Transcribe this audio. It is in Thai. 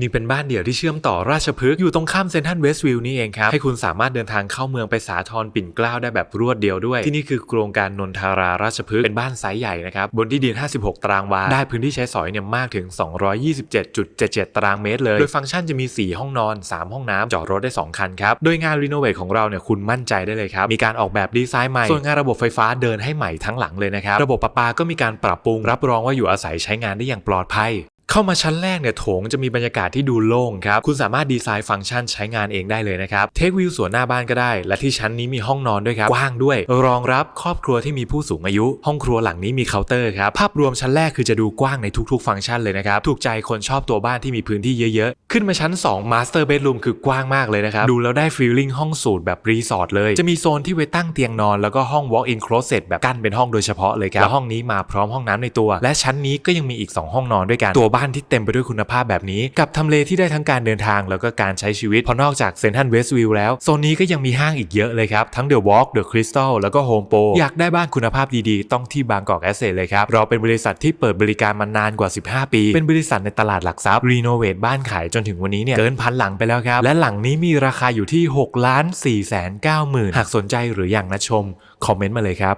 นี่เป็นบ้านเดี่ยวที่เชื่อมต่อราชพฤกษ์อยู่ตรงข้ามเซนทรัลเวสต์วิวนี่เองครับให้คุณสามารถเดินทางเข้าเมืองไปสาทรปิ่นเกล้าได้แบบรวดเดียวด้วย ที่นี่คือโครงการนนทาราราชพฤกษ์เป็นบ้านไซส์ใหญ่นะครับบนที่ดิน 56 ตารางวา ได้พื้นที่ใช้สอยเนี่ยมากถึง 227.77 ตารางเมตรเลย โดยฟังก์ชันจะมี 4 ห้องนอน 3 ห้องน้ำจอดรถได้ 2 คันครับ โดยงานรีโนเวทของเราเนี่ยคุณมั่นใจได้เลยครับ มีการออกแบบดีไซน์ใหม่ ส่วนงานระบบไฟฟ้าเดินให้ใหม่ทั้งหลังเลยนะครับ ระบบประปาก็มีการปรับปรุงรับรองว่าอยู่อาศัยใช้งานได้อย่างปลอดภัย เข้ามาชั้นแรกเนี่ยโถงจะมีบรรยากาศที่ดูโล่งครับ คุณสามารถดีไซน์ฟังก์ชันใช้งานเองได้เลยนะครับ เทควิวสวนหน้าบ้านก็ได้ และที่ชั้นนี้มีห้องนอนด้วยครับ กว้างด้วย รองรับครอบครัวที่มีผู้สูงอายุ ห้องครัวหลังนี้มีเคาน์เตอร์ครับ ภาพรวมชั้นแรกคือจะดูกว้างในทุกๆ ฟังก์ชันเลยนะครับ ถูกใจคนชอบตัวบ้านที่มีพื้นที่เยอะๆ ขึ้นมาชั้น2 Master Bedroom คือกว้างมากเลยนะครับ ดูแล้วได้ฟีลลิ่งห้องสูตรแบบรีสอร์ทเลย จะมีโซนที่ไว้ตั้งเตียงนอน แล้วก็ห้อง Walk-in Closet แบบกั้นเป็นห้องโดยเฉพาะเลยครับและห้องนี้มาพร้อมห้องน้ำในตัว และชั้นนี้ก็ยังมีอีก 2 ห้องนอนด้วยกันตัวบบ้านที่เต็มไปด้วยคุณภาพแบบนี้ กับทำเลที่ได้ทั้งการเดินทางแล้วก็การใช้ชีวิตเพราะนอกจากเซนทันเวสต์วิวแล้วโซนนี้ก็ยังมีห้างอีกเยอะเลยครับ ทั้ง The Walk The Crystal แล้วก็ Home Pro อยากได้บ้านคุณภาพดีๆ ต้องที่บางกอกแอสเซทเลยครับ เราเป็นบริษัทที่เปิดบริการมานานกว่า 15 ปี เป็นบริษัทในตลาดหลักทรัพย์รีโนเวทบ้านขายจนถึงวันนี้เนี่ยเกินพันหลังไปแล้วครับและหลังนี้มีราคาอยู่ที่6ล้าน4 9 0 0 0 0หากสนใจหรืออยากนัดชมคอมเมนต์มาเลยครับ